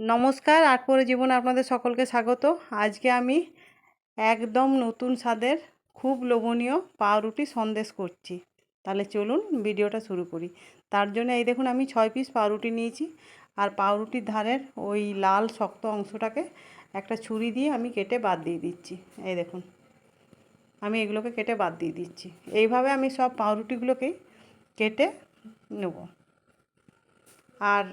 নমস্কার, আট পরে জীবনে আপনাদের সকলকে স্বাগত। আজকে আমি একদম নতুন স্বাদের, খুব লোভনীয় পাউরুটি সন্দেশ করছি। তাহলে চলুন ভিডিওটা শুরু করি। তার জন্য এই দেখুন, আমি ছয় পিস পাউরুটি নিয়েছি। আর পাউরুটির ধারের ওই লাল শক্ত অংশটাকে একটা ছুরি দিয়ে আমি কেটে বাদ দিয়ে দিচ্ছি। এই দেখুন, আমি এগুলোকে কেটে বাদ দিয়ে দিচ্ছি। এইভাবে আমি সব পাউরুটিগুলোকেই কেটে নেব। আর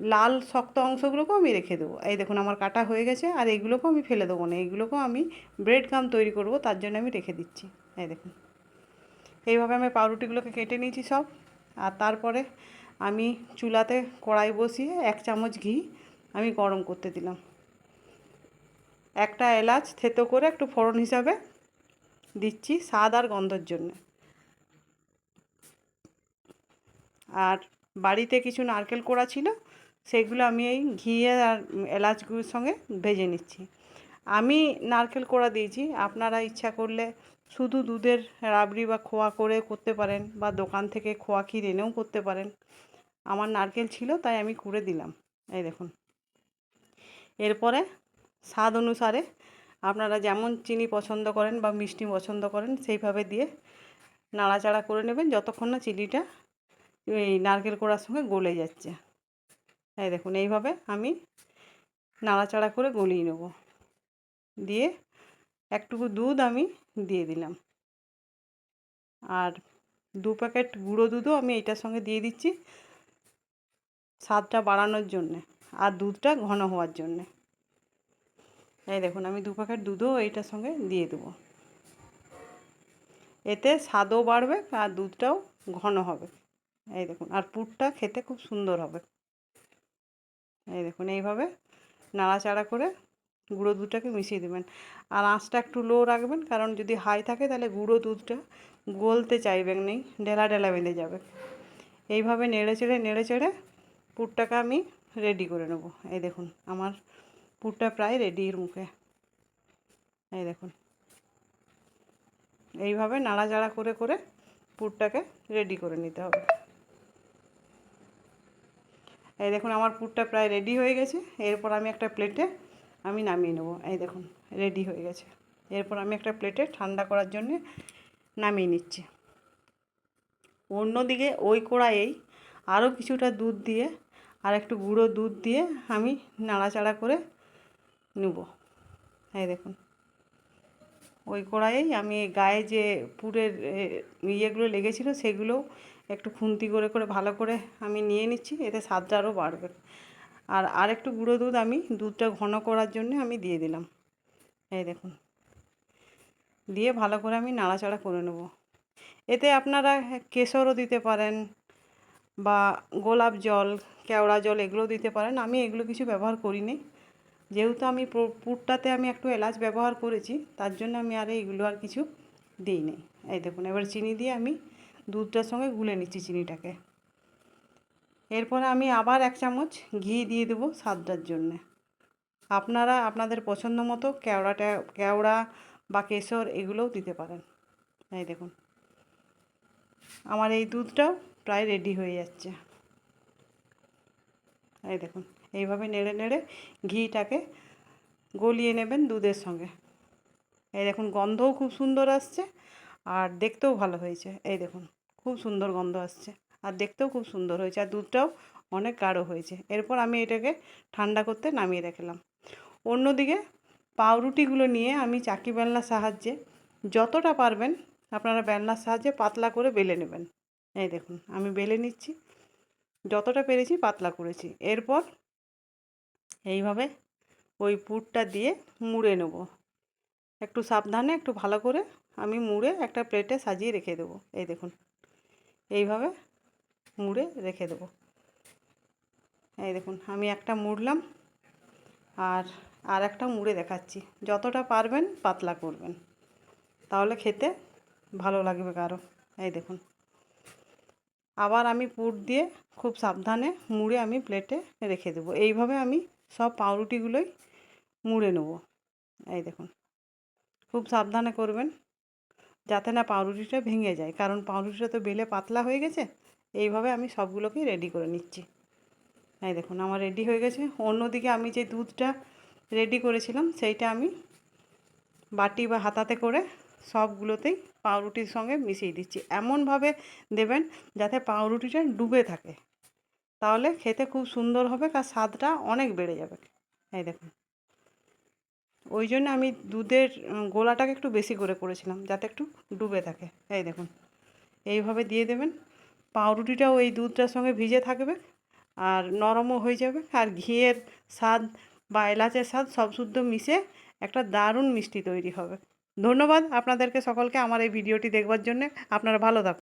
লাল শক্ত অংশগুলোকেও আমি রেখে দেবো। এই দেখুন আমার কাটা হয়ে গেছে আর এইগুলোকেও আমি ফেলে দেবো না। এইগুলোকেও আমি ব্রেড গাম তৈরি করব, তার জন্য আমি রেখে দিচ্ছি। এই দেখুন। এইভাবে আমি পাউরুটিগুলোকে কেটে নিয়েছি সব। আর তারপরে আমি চুলাতে কড়াই বসিয়ে এক চামচ ঘি আমি গরম করতে দিলাম। একটা এলাচ থেতো করে একটু ফোড়ন হিসাবে দিচ্ছি স্বাদ আর গন্ধর জন্য। আর বাড়িতে কিছু নারকেল কোড়া ছিল সেগুলো আমি এই ঘি আর এলাচগুলোর সঙ্গে ভেজে নিচ্ছি। আমি নারকেল কোড়া দিয়েছি। আপনারা ইচ্ছা করলে শুধু দুধের রাবড়ি বা খোয়া করে করতে পারেন বা দোকান থেকে খোয়া ক্ষীর এনেও করতে পারেন। আমার নারকেল ছিল, তাই আমি কুড়ে দিলাম। এই দেখুন। এরপরে স্বাদ অনুসারে আপনারা যেমন চিনি পছন্দ করেন বা মিষ্টি পছন্দ করেন, সেইভাবে দিয়ে নাড়াচাড়া করে নেবেন, যতক্ষণ না চিনিটা এই নারকেল কোড়ার সঙ্গে গলে যাচ্ছে। এই দেখুন, এইভাবে আমি নাড়াচাড়া করে গলিয়ে নেব। দিয়ে একটুকু দুধ আমি দিয়ে দিলাম। আর দু প্যাকেট গুঁড়ো দুধও আমি এইটার সঙ্গে দিয়ে দিচ্ছি স্বাদটা বাড়ানোর জন্যে আর দুধটা ঘন হওয়ার জন্যে। এই দেখুন, আমি দু প্যাকেট দুধও এইটার সঙ্গে দিয়ে দেবো। এতে স্বাদও বাড়বে আর দুধটাও ঘন হবে। এই দেখুন, আর পুরটা খেতে খুব সুন্দর হবে। এই দেখুন, এইভাবে নাড়াচাড়া করে গুঁড়ো দুধটাকে মিশিয়ে দেবেন। আর আঁচটা একটু লো রাখবেন, কারণ যদি হাই থাকে তাহলে গুঁড়ো দুধটা গলতে চাইবেন নেই ডেলা ডেলা বেঁধে যাবে। এইভাবে নেড়ে চেড়ে নেড়ে চেড়ে পুরটাকে আমি রেডি করে নেব। এই দেখুন, আমার পুরটা প্রায় রেডির মুখে। এই দেখুন, এইভাবে নাড়াচাড়া করে করে পুরটাকে রেডি করে নিতে হবে। এই দেখুন, আমার পুরটা প্রায় রেডি হয়ে গেছে। এরপর আমি একটা প্লেটে আমি নামিয়ে নেব। এই দেখুন রেডি হয়ে গেছে। এরপর আমি একটা প্লেটে ঠান্ডা করার জন্যে নামিয়ে নিচ্ছি। অন্যদিকে ওই কড়াইয়েই আরও কিছুটা দুধ দিয়ে আর একটু গুঁড়ো দুধ দিয়ে আমি নাড়াচাড়া করে নেব। এই দেখুন, ওই কড়াইয়েই আমি গায়ে যে পুরের ইয়েগুলো লেগেছিলো সেগুলো একটু খুন্তি করে করে, ভালো করে আমি নিয়ে নিচ্ছি, এতে স্বাদটা আরও বাড়বে। আর আর একটু গুঁড়ো দুধ আমি, দুধটা ঘন করার জন্য আমি দিয়ে দিলাম। এই দেখুন। দিয়ে ভালো করে আমি নাড়াচাড়া করে নেব। এতে আপনারা কেশরও দিতে পারেন বা গোলাপ জল, কেওড়া জল এগুলো দিতে পারেন। আমি এগুলো কিছু ব্যবহার করিনি। যেহেতু আমি পুরটাতে আমি একটু এলাচ ব্যবহার করেছি, তার জন্য আমি আর এইগুলো আর কিছু দিই নি এই দেখুন, এবার চিনি দিয়ে আমি দুধটার সঙ্গে গুলে নিচ্ছি চিনিটাকে। এরপরে আমি আবার এক চামচ ঘি দিয়ে দেবো স্বাদটার জন্যে। আপনারা আপনাদের পছন্দ মতো কেওড়াটা কেওড়া বা কেশর এগুলোও দিতে পারেন। এই দেখুন। আমার এই দুধটাও প্রায় রেডি হয়ে যাচ্ছে। এই দেখুন, এইভাবে নেড়ে নেড়ে ঘিটাকে গলিয়ে নেবেন দুধের সঙ্গে। এই দেখুন, গন্ধও খুব সুন্দর আসছে। আর দেখতেও ভালো হয়েছে। এই দেখুন, খুব সুন্দর গন্ধ আসছে। আর দেখতেও খুব সুন্দর হয়েছে। আর দুধটাও অনেক গাঢ় হয়েছে। এরপর আমি এটাকে ঠান্ডা করতে নামিয়ে রেখেলাম। অন্যদিকে পাউরুটিগুলো নিয়ে আমি চাকি বেলনার সাহায্যে যতটা পারবেন আপনারা বেলনার সাহায্যে পাতলা করে বেলে নেবেন। এই দেখুন, আমি বেলে নিচ্ছি। যতটা পেরেছি পাতলা করেছি। এরপর এইভাবে ওই পুরটা দিয়ে মুড়ে নেব। একটু সাবধানে, একটু ভালো করে আমি মুড়ে একটা প্লেটে সাজিয়ে রেখে দেবো। এই দেখুন, এইভাবে মুড়ে রেখে দেবো। এই দেখুন, আমি একটা মুড়লাম আর আর একটা মুড়ে দেখাচ্ছি। যতটা পারবেন পাতলা করবেন, তাহলে খেতে ভালো লাগবে কারও। এই দেখুন, আবার আমি পুর দিয়ে খুব সাবধানে মুড়ে আমি প্লেটে রেখে দেবো। এইভাবে আমি সব পাউরুটিগুলোই মুড়ে নেব। এই দেখুন খুব সাবধানে করবেন যাতে না পাউরুটিটা ভেঙে যায়। কারণ পাউরুটিটা তো বেলে পাতলা হয়ে গেছে, এইভাবে আমি সবগুলোকেই রেডি করে নিচ্ছি। এই দেখুন, আমার রেডি হয়ে গেছে। অন্যদিকে আমি যে দুধটা রেডি করেছিলাম, সেইটা আমি বাটি বা হাতাতে করে সবগুলোতেই পাউরুটির সঙ্গে মিশিয়ে দিচ্ছি। এমনভাবে দেবেন যাতে পাউরুটিটা ডুবে থাকে। তাহলে খেতে খুব সুন্দর হবে আর স্বাদটা অনেক বেড়ে যাবে। এই দেখুন। ওই জন্য আমি দুধের গোলাটাকে একটু বেশি করে করেছিলাম, যাতে একটু ডুবে থাকে। এই দেখুন, এইভাবে দিয়ে দেবেন। পাউরুটিটাও এই দুধটার সঙ্গে ভিজে থাকবে আর নরমও হয়ে যাবে। আর ঘিয়ের স্বাদ বা এলাচের স্বাদ সব শুদ্ধ মিশে একটা দারুণ মিষ্টি তৈরি হবে। ধন্যবাদ আপনাদেরকে সকলকে আমার এই ভিডিওটি দেখবার জন্যে। আপনারা ভালো থাকুন।